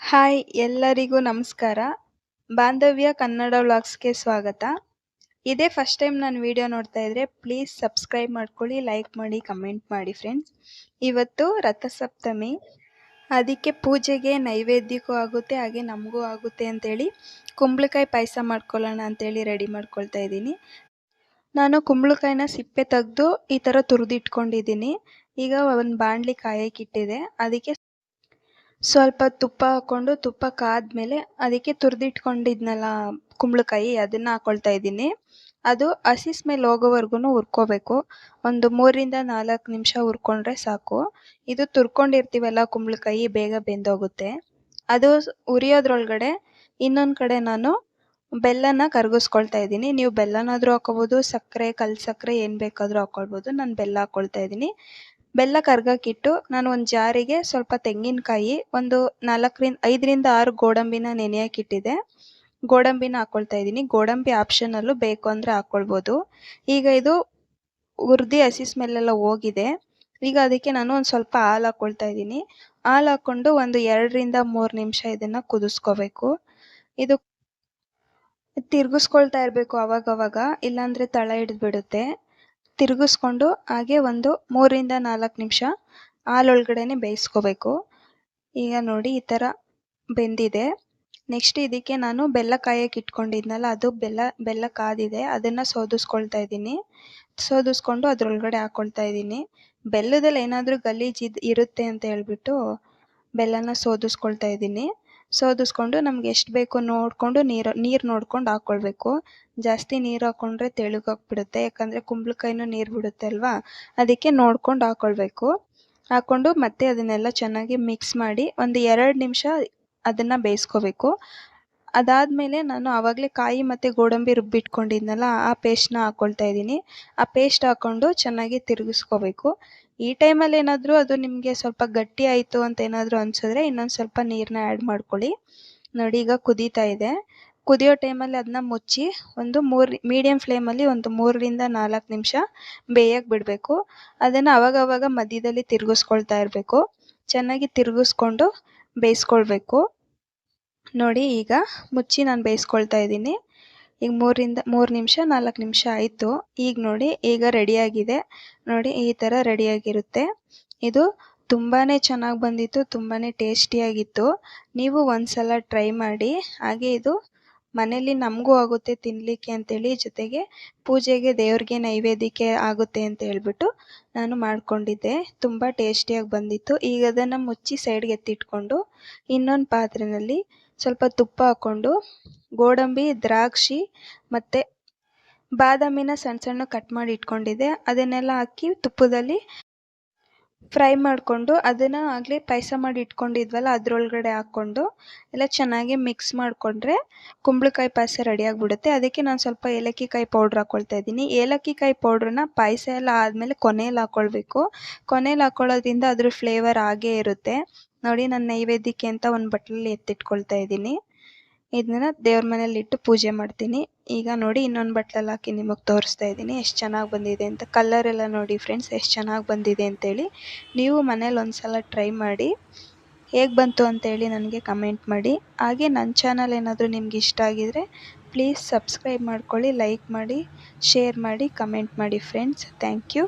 Hi, ಎಲ್ಲರಿಗೂ ನಮಸ್ಕಾರ. ಬಾಂಧವ್ಯ ಕನ್ನಡ ವ್ಲಾಗ್ಸ್ಗೆ ಸ್ವಾಗತ. ಇದೇ ಫಸ್ಟ್ ಟೈಮ್ ನಾನು ವಿಡಿಯೋ ನೋಡ್ತಾ ಇದ್ರೆ ಪ್ಲೀಸ್ ಸಬ್ಸ್ಕ್ರೈಬ್ ಮಾಡ್ಕೊಳ್ಳಿ ಲೈಕ್ ಮಾಡಿ ಕಮೆಂಟ್ ಮಾಡಿ ಫ್ರೆಂಡ್ಸ್ ಇವತ್ತು ರಥಸಪ್ತಮಿ. ಅದಕ್ಕೆ ಪೂಜೆಗೆ ನೈವೇದ್ಯಕ್ಕೂ ಆಗುತ್ತೆ, ಹಾಗೆ ನಮಗೂ ಆಗುತ್ತೆ ಅಂತೇಳಿ ಕುಂಬಳಕಾಯಿ ಪಾಯಸ ಮಾಡ್ಕೊಳ್ಳೋಣ ಅಂತೇಳಿ ರೆಡಿ ಮಾಡ್ಕೊಳ್ತಾ ಇದ್ದೀನಿ. ನಾನು ಕುಂಬಳಕಾಯಿನ ಸಿಪ್ಪೆ ತೆಗೆದು ಈ ಥರ ತುರಿದಿಟ್ಕೊಂಡಿದ್ದೀನಿ. ಈಗ ಒಂದು ಬಾಣಲಿ ಕಾಯಕ್ಕಿಟ್ಟಿದೆ ಅದಕ್ಕೆ ಸ್ವಲ್ಪ ತುಪ್ಪ ಹಾಕ್ಕೊಂಡು ತುಪ್ಪ ಕಾದ್ಮೇಲೆ ಅದಕ್ಕೆ ತುರಿದಿಟ್ಕೊಂಡಿದ್ನಲ್ಲ ಕುಂಬಳಕಾಯಿ, ಅದನ್ನು ಹಾಕ್ಕೊಳ್ತಾ ಇದ್ದೀನಿ. ಅದು ಹಸಿ ಸ್ಮೆಲ್ ಹೋಗೋವರೆಗೂ ಹುರ್ಕೋಬೇಕು. ಒಂದು ಮೂರಿಂದ ನಾಲ್ಕು ನಿಮಿಷ ಹುರ್ಕೊಂಡ್ರೆ ಸಾಕು. ಇದು ತುರ್ಕೊಂಡಿರ್ತೀವಲ್ಲ ಕುಂಬಳಕಾಯಿ, ಬೇಗ ಬೆಂದೋಗುತ್ತೆ. ಅದು ಉರಿಯೋದ್ರೊಳಗಡೆ ಇನ್ನೊಂದು ಕಡೆ ನಾನು ಬೆಲ್ಲನ ಕರಗಿಸ್ಕೊಳ್ತಾ ಇದ್ದೀನಿ. ನೀವು ಬೆಲ್ಲನಾದರೂ ಹಾಕೋಬೋದು, ಸಕ್ಕರೆ, ಕಲ್ಲು ಸಕ್ಕರೆ ಏನು ಬೇಕಾದರೂ ಹಾಕ್ಕೊಳ್ಬೋದು ನಾನು ಬೆಲ್ಲ ಹಾಕ್ಕೊಳ್ತಾ ಇದ್ದೀನಿ. ಬೆಲ್ಲ ಕರ್ಗಕ್ಕಿಟ್ಟು ನಾನು ಒಂದು ಜಾರಿಗೆ ಸ್ವಲ್ಪ ತೆಂಗಿನಕಾಯಿ, ಒಂದು ನಾಲ್ಕರಿಂದ, ಐದರಿಂದ ಆರು ಗೋಡಂಬಿನ ನೆನೆಯಕ್ಕಿಟ್ಟಿದ್ದೆ ಗೋಡಂಬಿನ ಹಾಕ್ಕೊಳ್ತಾ ಇದ್ದೀನಿ. ಗೋಡಂಬಿ ಆಪ್ಷನಲ್ಲೂ ಬೇಕು ಅಂದರೆ ಹಾಕ್ಕೊಳ್ಬೋದು ಈಗ ಇದು ಹುರ್ದಿ ಹಸಿ ಸ್ಮೆಲ್ಲೆಲ್ಲ ಹೋಗಿದೆ. ಈಗ ಅದಕ್ಕೆ ನಾನು ಒಂದು ಸ್ವಲ್ಪ ಹಾಲು ಹಾಕ್ಕೊಳ್ತಾ ಇದ್ದೀನಿ. ಹಾಲು ಹಾಕ್ಕೊಂಡು ಒಂದು ಎರಡರಿಂದ ಮೂರು ನಿಮಿಷ ಇದನ್ನು ಕುದಿಸ್ಕೋಬೇಕು. ಇದು ತಿರುಗಿಸ್ಕೊಳ್ತಾ ಇರಬೇಕು ಅವಾಗವಾಗ, ಇಲ್ಲಾಂದರೆ ತಳ ಹಿಡಿದ್ಬಿಡುತ್ತೆ. ತಿರುಗಿಸ್ಕೊಂಡು ಹಾಗೆ ಒಂದು ಮೂರರಿಂದ ನಾಲ್ಕು ನಿಮಿಷ ಹಾಲೊಳಗಡೆನೆ ಬೇಯಿಸ್ಕೋಬೇಕು. ಈಗ ನೋಡಿ ಈ ಥರ ಬೆಂದಿದೆ. ನೆಕ್ಸ್ಟ್ ಇದಕ್ಕೆ ನಾನು ಬೆಲ್ಲ ಕಾಯಕ್ಕೆ ಇಟ್ಕೊಂಡಿದ್ನಲ್ಲ, ಅದು ಬೆಲ್ಲ ಬೆಲ್ಲ ಕಾದಿದೆ. ಅದನ್ನು ಸೋದಿಸ್ಕೊಳ್ತಾ ಇದ್ದೀನಿ. ಸೋದಿಸ್ಕೊಂಡು ಅದರೊಳಗಡೆ ಹಾಕ್ಕೊಳ್ತಾ ಇದ್ದೀನಿ. ಬೆಲ್ಲದಲ್ಲಿ ಏನಾದರೂ ಗಲೀಜು ಇರುತ್ತೆ ಅಂತ ಹೇಳ್ಬಿಟ್ಟು ಬೆಲ್ಲನ ಸೋದಿಸ್ಕೊಳ್ತಾ ಇದ್ದೀನಿ. ಸೋದಿಸ್ಕೊಂಡು ನಮ್ಗೆ ಎಷ್ಟು ಬೇಕೋ ನೋಡಿಕೊಂಡು ನೀರು ನೀರು ನೋಡ್ಕೊಂಡು ಹಾಕ್ಕೊಳ್ಬೇಕು ಜಾಸ್ತಿ ನೀರು ಹಾಕ್ಕೊಂಡ್ರೆ ತೆಳುಗಾಗ್ಬಿಡುತ್ತೆ, ಯಾಕಂದರೆ ಕುಂಬಳಕಾಯಿನೂ ನೀರು ಬಿಡುತ್ತೆ ಅಲ್ವಾ? ಅದಕ್ಕೆ ನೋಡ್ಕೊಂಡು ಹಾಕ್ಕೊಳ್ಬೇಕು ಹಾಕ್ಕೊಂಡು ಮತ್ತೆ ಅದನ್ನೆಲ್ಲ ಚೆನ್ನಾಗಿ ಮಿಕ್ಸ್ ಮಾಡಿ ಒಂದು ಎರಡು ನಿಮಿಷ ಅದನ್ನು ಬೇಯಿಸ್ಕೋಬೇಕು. ಅದಾದಮೇಲೆ ನಾನು ಆವಾಗಲೇ ಕಾಯಿ ಮತ್ತು ಗೋಡಂಬಿ ರುಬ್ಬಿಟ್ಕೊಂಡಿದ್ನಲ್ಲ, ಆ ಪೇಸ್ಟ್ನ ಹಾಕ್ಕೊಳ್ತಾ ಇದ್ದೀನಿ. ಆ ಪೇಸ್ಟ್ ಹಾಕ್ಕೊಂಡು ಚೆನ್ನಾಗಿ ತಿರುಗಿಸ್ಕೋಬೇಕು. ಈ ಟೈಮಲ್ಲಿ ಏನಾದರೂ ಅದು ನಿಮಗೆ ಸ್ವಲ್ಪ ಗಟ್ಟಿ ಆಯಿತು ಅಂತ ಏನಾದರೂ ಅನಿಸಿದ್ರೆ ಇನ್ನೊಂದು ಸ್ವಲ್ಪ ನೀರನ್ನ ಆ್ಯಡ್ ಮಾಡ್ಕೊಳ್ಳಿ. ನೋಡಿ, ಈಗ ಕುದೀತಾ ಇದೆ. ಕುದಿಯೋ ಟೈಮಲ್ಲಿ ಅದನ್ನ ಮುಚ್ಚಿ ಒಂದು ಮೂರು ಮೀಡಿಯಮ್ ಫ್ಲೇಮಲ್ಲಿ ಒಂದು ಮೂರರಿಂದ ನಾಲ್ಕು ನಿಮಿಷ ಬೇಯಕ್ಕೆ ಬಿಡಬೇಕು. ಅದನ್ನು ಅವಾಗವಾಗ ಮಧ್ಯದಲ್ಲಿ ತಿರುಗಿಸ್ಕೊಳ್ತಾ ಇರಬೇಕು. ಚೆನ್ನಾಗಿ ತಿರುಗಿಸ್ಕೊಂಡು ಬೇಯಿಸ್ಕೊಳ್ಬೇಕು. ನೋಡಿ, ಈಗ ಮುಚ್ಚಿ ನಾನು ಬೇಯಿಸ್ಕೊಳ್ತಾ ಇದ್ದೀನಿ. ಈಗ ಮೂರಿಂದ, ಮೂರು ನಿಮಿಷ, ನಾಲ್ಕು ನಿಮಿಷ ಆಯಿತು. ಈಗ ನೋಡಿ, ಈಗ ರೆಡಿಯಾಗಿದೆ. ನೋಡಿ, ಈ ಥರ ರೆಡಿಯಾಗಿರುತ್ತೆ. ಇದು ತುಂಬಾ ಚೆನ್ನಾಗಿ ಬಂದಿತ್ತು ತುಂಬಾ ಟೇಸ್ಟಿಯಾಗಿತ್ತು. ನೀವು ಒಂದು ಸಲ ಟ್ರೈ ಮಾಡಿ. ಹಾಗೆ ಇದು ಮನೇಲಿ ನಮಗೂ ಆಗುತ್ತೆ ತಿನ್ನಲಿಕ್ಕೆ ಅಂತೇಳಿ, ಜೊತೆಗೆ ಪೂಜೆಗೆ ದೇವ್ರಿಗೆ ನೈವೇದ್ಯಕ್ಕೆ ಆಗುತ್ತೆ ಅಂತ ಹೇಳ್ಬಿಟ್ಟು ನಾನು ಮಾಡಿಕೊಂಡಿದ್ದೆ. ತುಂಬ ಟೇಸ್ಟಿಯಾಗಿ ಬಂದಿತ್ತು. ಈಗ ಅದನ್ನು ಮುಚ್ಚಿ ಸೈಡ್ಗೆ ಎತ್ತಿಟ್ಕೊಂಡು ಇನ್ನೊಂದು ಪಾತ್ರೆಯಲ್ಲಿ ಸ್ವಲ್ಪ ತುಪ್ಪ ಹಾಕ್ಕೊಂಡು ಗೋಡಂಬಿ, ದ್ರಾಕ್ಷಿ ಮತ್ತು ಬಾದಾಮಿನ ಸಣ್ಣ ಸಣ್ಣ ಕಟ್ ಮಾಡಿ ಇಟ್ಕೊಂಡಿದ್ದೆ. ಅದನ್ನೆಲ್ಲ ಹಾಕಿ ತುಪ್ಪದಲ್ಲಿ ಫ್ರೈ ಮಾಡಿಕೊಂಡು ಅದನ್ನು ಆಗಲೇ ಪಾಯಸ ಮಾಡಿ ಇಟ್ಕೊಂಡಿದ್ವಲ್ಲ, ಅದರೊಳಗಡೆ ಹಾಕ್ಕೊಂಡು ಎಲ್ಲ ಚೆನ್ನಾಗಿ ಮಿಕ್ಸ್ ಮಾಡಿಕೊಂಡ್ರೆ ಕುಂಬಳಕಾಯಿ ಪಾಯಸ ರೆಡಿ ಆಗಿಬಿಡುತ್ತೆ. ಅದಕ್ಕೆ ನಾನು ಸ್ವಲ್ಪ ಏಲಕ್ಕಿ ಕಾಯಿ ಪೌಡ್ರ್ ಹಾಕ್ಕೊಳ್ತಾ ಇದ್ದೀನಿ. ಏಲಕ್ಕಿ ಕಾಯಿ ಪೌಡ್ರನ್ನ ಪಾಯಸ ಎಲ್ಲ ಆದಮೇಲೆ ಕೊನೆಯಲ್ಲಿ ಹಾಕ್ಕೊಳ್ಬೇಕು ಕೊನೆಯಲ್ಲಿ ಹಾಕ್ಕೊಳ್ಳೋದ್ರಿಂದ ಅದ್ರ ಫ್ಲೇವರ್ ಹಾಗೇ ಇರುತ್ತೆ. ನೋಡಿ, ನಾನು ನೈವೇದ್ಯಕ್ಕೆ ಅಂತ ಒಂದು ಬಟ್ಲಲ್ಲಿ ಎತ್ತಿಟ್ಕೊಳ್ತಾ ಇದ್ದೀನಿ. ಇದನ್ನ ದೇವ್ರ ಮನೇಲಿ ಇಟ್ಟು ಪೂಜೆ ಮಾಡ್ತೀನಿ. ಈಗ ನೋಡಿ ಇನ್ನೊಂದು ಬಟ್ಲಲ್ಲಿ ಹಾಕಿ ನಿಮಗೆ ತೋರಿಸ್ತಾ ಇದ್ದೀನಿ. ಎಷ್ಟು ಚೆನ್ನಾಗಿ ಬಂದಿದೆ ಅಂತ. ಕಲರ್ ಎಲ್ಲ ನೋಡಿ ಫ್ರೆಂಡ್ಸ್ ಎಷ್ಟು ಚೆನ್ನಾಗಿ ಬಂದಿದೆ ಅಂತೇಳಿ ನೀವು ಮನೇಲಿ ಒಂದು ಸಲ ಟ್ರೈ ಮಾಡಿ. ಹೇಗೆ ಬಂತು ಅಂತೇಳಿ ನನಗೆ ಕಮೆಂಟ್ ಮಾಡಿ. ಹಾಗೆ ನನ್ನ ಚಾನಲ್ ಏನಾದರೂ ನಿಮ್ಗೆ ಇಷ್ಟ ಆಗಿದರೆ ಪ್ಲೀಸ್ ಸಬ್ಸ್ಕ್ರೈಬ್ ಮಾಡ್ಕೊಳ್ಳಿ ಲೈಕ್ ಮಾಡಿ ಶೇರ್ ಮಾಡಿ ಕಮೆಂಟ್ ಮಾಡಿ ಫ್ರೆಂಡ್ಸ್ ಥ್ಯಾಂಕ್ ಯು